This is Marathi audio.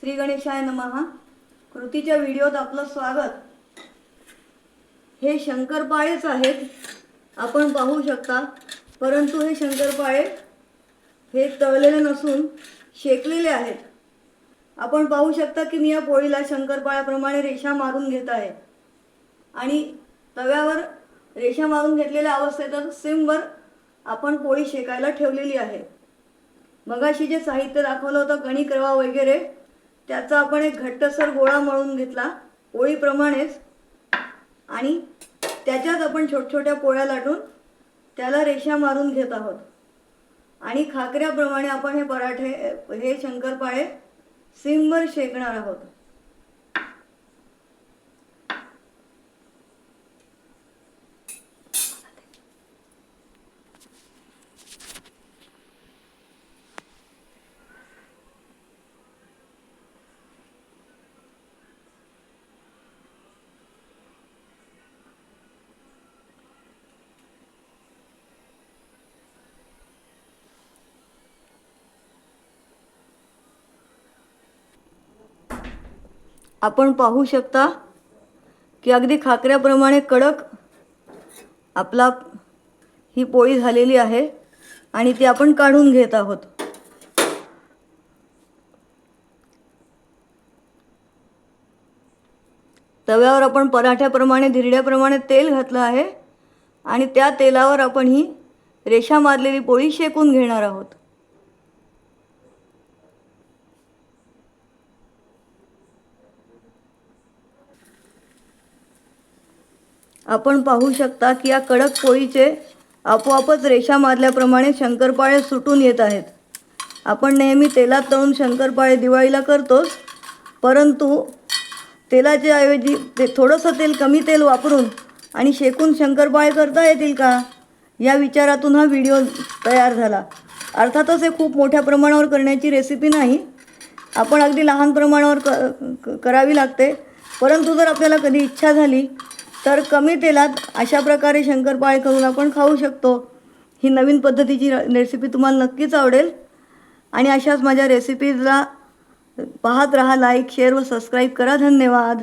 श्री गणेशाय नमहा कृतीच्या व्हिडिओत आपलं स्वागत. हे शंकरपाळेच आहेत आपण पाहू शकता. परंतु हे शंकरपाळे हे तळलेले नसून शेकलेले आहेत. आपण पाहू शकता की मी या पोळीला शंकरपाळ्याप्रमाणे रेषा मारून घेत आहे. आणि तव्यावर रेषा मारून घेतलेल्या अवस्थेतच सिमवर आपण पोळी शेकायला ठेवलेली आहे. मगाशी जे साहित्य दाखवलं होतं गणिक रवा वगैरे त्याचा आपण एक घट्टसर गोळा मळून घेतला ओळीप्रमाणेच. आणि त्याच्यात आपण छोट छोट्या पोळ्या लाटून त्याला रेषा मारून घेत आहोत. आणि खाकऱ्याप्रमाणे आपण हे पराठे हे शंकरपाळे सिमवर शेकणार आहोत. आपण पाहू शकता की अगदी खाकऱ्याप्रमाणे कडक आपला ही पोळी झालेली आहे आणि ती आपण काढून घेत आहोत. तव्यावर आपण पराठ्याप्रमाणे धिरड्याप्रमाणे तेल घातलं आहे आणि त्या तेलावर आपण ही रेषा मारलेली पोळी शेकून घेणार आहोत. आपण पाहू शकता की या कडक पोळीचे आपोआपच रेषा मारल्याप्रमाणे शंकरपाळे सुटून येत आहेत. आपण नेहमी तेलात तळून शंकरपाळे दिवाळीला करतोच परंतु तेलाच्या ऐवजी ते थोडंसं तेल कमी तेल वापरून आणि शेकून शंकरपाळे करता येतील का? या विचारातून हा व्हिडिओ तयार झाला. अर्थातच हे खूप मोठ्या प्रमाणावर करण्याची रेसिपी नाही. आपण अगदी लहान प्रमाणावर क क- करावी लागते. परंतु जर आपल्याला कधी इच्छा झाली तर कमी तेलात अशा प्रकारे शंकरपाळे करून आपण खाऊ शकतो. ही नवीन पद्धतीची र- रेसिपी तुम्हाला नक्कीच आवडेल. आणि अशाच माझ्या रेसिपीजला पाहत राहा लाईक शेअर व सबस्क्राईब करा. धन्यवाद.